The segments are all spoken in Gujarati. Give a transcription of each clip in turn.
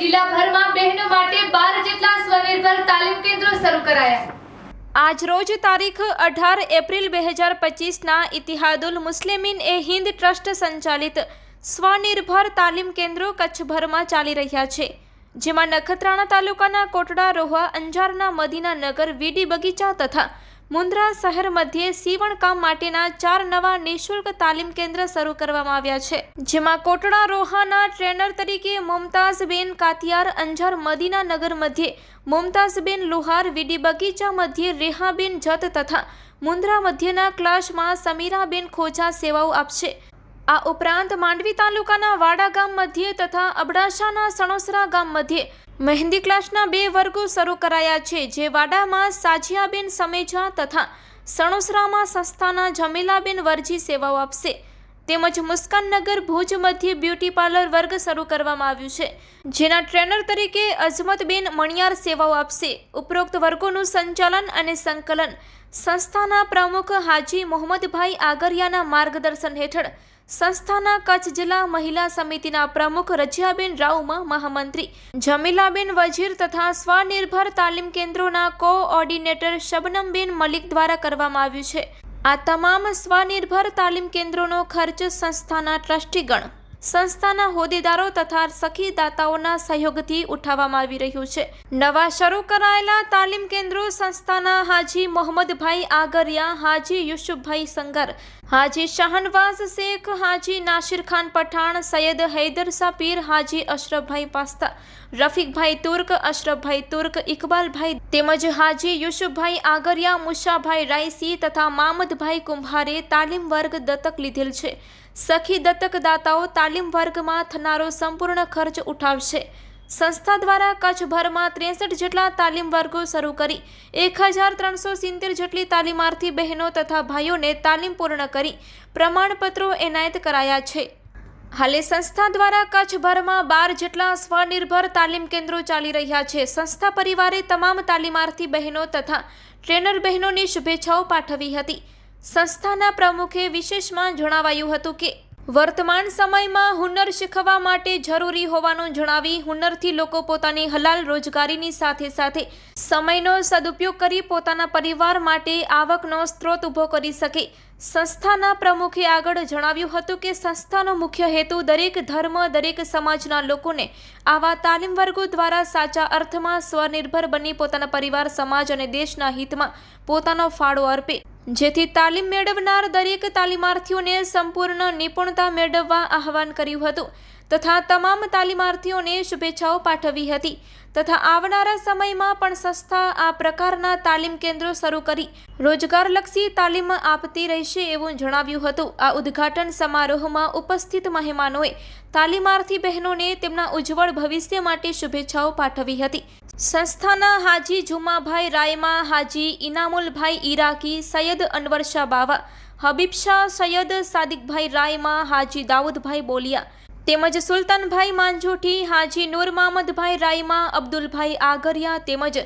જિલ્લાભરમાં બહેનો માટે 12 જેટલા સ્વનિર્ભર તાલીમ કેન્દ્રો શરૂ કરાયા. આજરોજ તારીખ અઢાર એપ્રિલ બે હજાર પચીસના ઇતિહાદુલ મુસ્લિમીન એ હિન્દ ટ્રસ્ટ સંચાલિત સ્વનિર્ભર તાલીમ કેન્દ્રો કચ્છભરમાં ચાલી રહ્યા છે, જેમાં નખત્રાણા તાલુકાના કોટડા રોહા અંજારના મદીના નગર વીડી બગીચા તથા મુન્દ્રા શહેર મધ્યે સીવણ કામ માટેના ચાર નવા નિઃશુલ્ક તાલીમ કેન્દ્ર શરૂ કરવામાં આવ્યા છે, જેમાં કોટડા રોહાના ટ્રેનર તરીકે મુમતાઝબેન કાતિયાર અંજાર મદીના નગર મધ્યે મુમતાઝબેન લુહાર, વીડી બગીચા મધ્યે રેહાબેન જત તથા મુન્દ્રા મધ્યના ક્લાસમાં સમીરાબેન ખોજા સેવાઓ આપશે. આ ઉપરાંત માંડવી તાલુકાના વાડા ગામ મધ્યે તથા અબડાસાના સણોસરા ગામ મધ્યે મહેંદી ક્લાસના બે વર્ગો શરૂ કરાયા છે, જે વાડામાં સાજિયાબેન સમેજા તથા સણોસરામાં સંસ્થાના જમીલાબેન વરજી સેવાઓ આપશે. તેમજ મુસ્કાનનગર ભુજ મધ્યે બ્યુટી પાર્લર વર્ગ શરૂ કરવામાં આવ્યું છે, જેના ટ્રેનર તરીકે અજમતબેન મણિયાર સેવાઓ આપશે. ઉપરોક્ત વર્ગોનું સંચાલન અને સંકલન સંસ્થાના પ્રમુખ હાજી મોહમ્મદભાઈ આગરિયાના માર્ગદર્શન હેઠળ સંસ્થાના કચ્છ જિલ્લા મહિલા સમિતિના પ્રમુખ રજિયાબેન રાવમાં મહામંત્રી જમીલાબેન વજીર તથા સ્વનિર્ભર તાલીમ કેન્દ્રોના કોઓર્ડિનેટર શબનમબેન મલિક દ્વારા કરવામાં આવ્યું છે. આ તમામ સ્વનિર્ભર તાલીમ કેન્દ્રોનો ખર્ચ સંસ્થાના ટ્રસ્ટીગણ સંસ્થાના હોદ્દેદારો તથા સખી દાતાઓના સહયોગથી ઉઠાવવામાં આવી રહ્યું છે. નવા શરૂ કરાયેલા તાલીમ કેન્દ્રો સંસ્થાના હાજી મોહમ્મદભાઈ આગરિયા, હાજી યુસુફભાઈ સંગર, હાજી શાહનવાઝ શેખ, હાજી નાસિર ખાન પઠાણ, સૈયદ હૈદર શાહ પીર હાજી અશરફભાઈ પાસ્તા, રફીકભાઈ તુર્ક, અશરફભાઈ તુર્ક, ઇકબાલભાઈ તેમજ હાજી યુસુફભાઈ આગરિયા મુશાભાઈ રાયસી તથા મામદભાઈ કુંભારે તાલીમ વર્ગ દત્તક લીધેલ છે. સખી દત્તકદાતાઓ તાલીમ વર્ગમાં થનારો સંપૂર્ણ ખર્ચ ઉઠાવશે. સંસ્થા દ્વારા કચ્છભરમાં ત્રેસઠ જેટલા તાલીમ વર્ગો શરૂ કરી, એક હજાર ત્રણસો સિત્તેર જેટલી તાલીમાર્થી બહેનો તથા ભાઈઓને તાલીમ પૂર્ણ કરી પ્રમાણપત્રો એનાયત કરાયા છે. હાલે સંસ્થા દ્વારા કચ્છભરમાં બાર જેટલા સ્વનિર્ભર તાલીમ કેન્દ્રો ચાલી રહ્યા છે. સંસ્થા પરિવારે તમામ તાલીમાર્થી બહેનો તથા ટ્રેનર બહેનોની શુભેચ્છાઓ પાઠવી હતી. સંસ્થાના પ્રમુખે વિશેષમાં જણાવાયું હતું કે વર્તમાન સમયમાં હુનર શીખવા માટે જરૂરી હોવાનું જણાવી હુનરથી લોકો પોતાની હલાલ રોજગારીની સાથે સાથે સમયનો સદુપયોગ કરી પોતાના પરિવાર માટે આવકનો સ્ત્રોત ઊભો કરી શકે. સંસ્થાના પ્રમુખે આગળ જણાવ્યું હતું કે સંસ્થાનો મુખ્ય હેતુ દરેક ધર્મ, દરેક સમાજના લોકોને આવા તાલીમ વર્ગો દ્વારા સાચા અર્થમાં સ્વનિર્ભર બની પોતાના પરિવાર, સમાજ અને દેશના હિતમાં પોતાનો ફાળો અર્પે. જેથી તાલીમ મેળવનાર દરેક તાલીમાર્થીઓને સંપૂર્ણ નિપુણતા મેળવવા આહવાન કર્યું હતું તથા તમામ તાલીમાર્થીઓને શુભેચ્છાઓ પાઠવી હતી તથા આવનારા સમયમાં પણ સંસ્થા આ પ્રકારના તાલીમ કેન્દ્રો શરૂ કરી રોજગારલક્ષી તાલીમ આપતી રહેશે એવું જણાવ્યું હતું. આ ઉદ્ઘાટન સમારોહમાં ઉપસ્થિત મહેમાનોએ તાલીમાર્થી બહેનોને તેમના ઉજ્જવળ ભવિષ્ય માટે શુભેચ્છાઓ પાઠવી હતી. સંસ્થાના હાજી જુમાભાઈ રાયમા હાજી ઇનામુલભાઈ ઈરાકી, સૈયદ અનવર શાહ બાવા, હબીબ શાહ, સૈયદ સાદિકભાઈ રાયમા હાજી દાઉદભાઈ બોલિયા, તેમજ સુલતાનભાઈ માંજોઠી, હાજી નૂર મહમદભાઈ રાયમા અબ્દુલભાઈ આગરિયા, તેમજ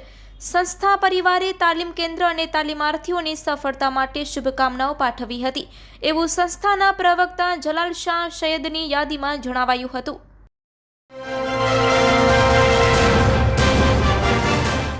સંસ્થા પરિવારે તાલીમ કેન્દ્ર અને તાલીમાર્થીઓની સફળતા માટે શુભકામનાઓ પાઠવી હતી. એવું સંસ્થાના પ્રવક્તા જલાલ શાહ સૈયદની યાદીમાં જણાવાયું હતું.